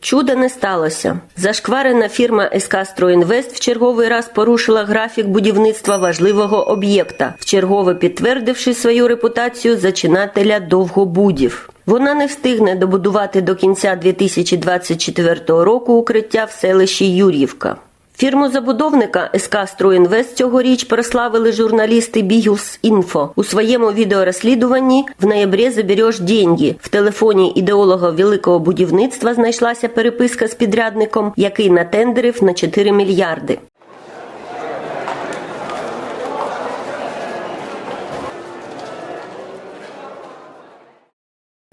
Чуда не сталося. Зашкварена фірма СК «Стройінвест» в черговий раз порушила графік будівництва важливого об'єкта, вчергове підтвердивши свою репутацію зачинателя довгобудів. Вона не встигне добудувати до кінця 2024 року укриття в селищі Юр'ївка. Фірму забудовника СК «Стройінвест» цьогоріч прославили журналісти Бігус Інфо у своєму відеорозслідуванні «В ноябрі забереш деньги». В телефоні ідеолога великого будівництва знайшлася переписка з підрядником, який натендерив на 4 мільярди.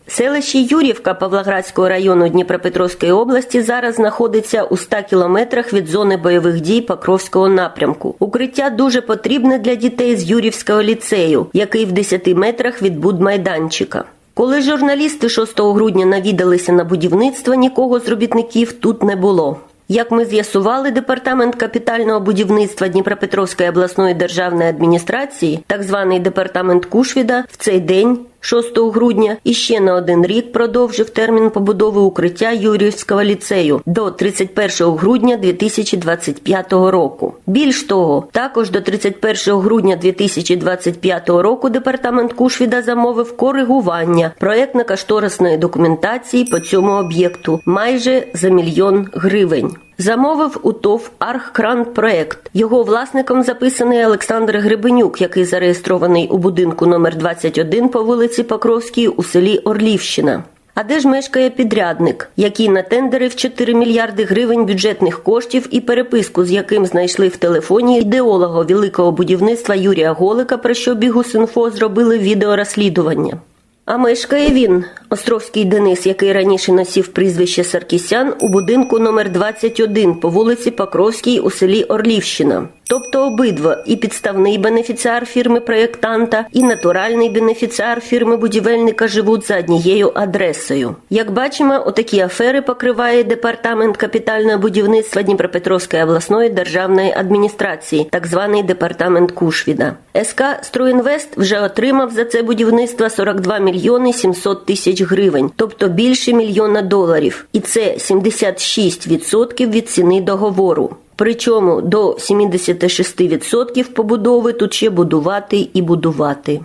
Селище Юрівка Павлоградського району Дніпропетровської області зараз знаходиться у 100 кілометрах від зони бойових дій Покровського напрямку. Укриття дуже потрібне для дітей з Юрівського ліцею, який в 10 метрах від будмайданчика. Коли журналісти 6 грудня навідалися на будівництво, нікого з робітників тут не було. Як ми з'ясували, департамент капітального будівництва Дніпропетровської обласної державної адміністрації, так званий департамент Кушвіда, в цей день. 6 грудня і ще на один рік продовжив термін побудови укриття Юрівського ліцею до 31 грудня 2025 року. Більш того, також до 31 грудня 2025 року департамент Кушвіда замовив коригування проєктно-кошторисної документації по цьому об'єкту майже за мільйон гривень. Замовив у ТОВ «Архкранпроект». Його власником записаний Олександр Гребенюк, який зареєстрований у будинку номер 21 по вулиці Покровській у селі Орлівщина. А де ж мешкає підрядник, який натендерив 4 мільярди гривень бюджетних коштів і переписку, з яким знайшли в телефоні ідеолога великого будівництва Юрія Голика, про що Бігус.Інфо зробили відеорозслідування. А мешкає він, Островський Денис, який раніше носив прізвище Саркісян, у будинку номер 21 по вулиці Покровській у селі Орлівщина. Тобто обидва і підставний бенефіціар фірми проєктанта, і натуральний бенефіціар фірми будівельника живуть за однією адресою. Як бачимо, отакі афери покриває департамент капітального будівництва Дніпропетровської обласної державної адміністрації, так званий департамент Кушвіда. СК «Стройінвест» вже отримав за це будівництво 42 мільйони 700 тисяч гривень, тобто більше мільйона доларів. І це 76% від ціни договору. Причому до 76% побудови тут ще будувати і будувати.